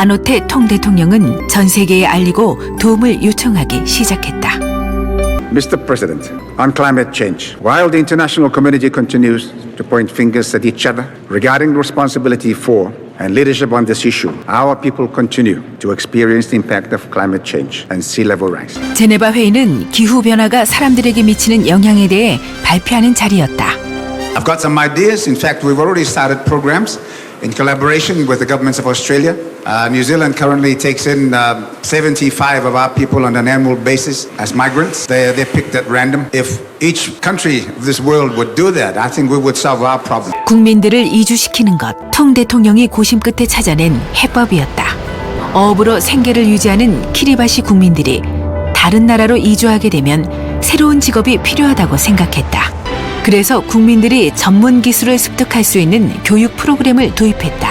아노테 통 대통령은 전 세계에 알리고 도움을 요청하기 시작했다. Mr. President, on climate change, while the international community continues to point fingers at each other regarding responsibility for and leadership on this issue, our people continue to experience the impact of climate change and sea level rise. 제네바 회의는 기후 변화가 사람들에게 미치는 영향에 대해 발표하는 자리였다. I've got some ideas. In fact, we've already started programs in collaboration with the governments of Australia. Uh, New Zealand currently takes in uh, 75 of our people on an annual basis as migrants. They're, they're picked at random. If each country of this world would do that, I think we would solve our problem. 국민들을 이주시키는 것, 통 대통령이 고심 끝에 찾아낸 해법이었다. 어업으로 생계를 유지하는 키리바시 국민들이 다른 나라로 이주하게 되면 새로운 직업이 필요하다고 생각했다. 그래서 국민들이 전문 기술을 습득할 수 있는 교육 프로그램을 도입했다.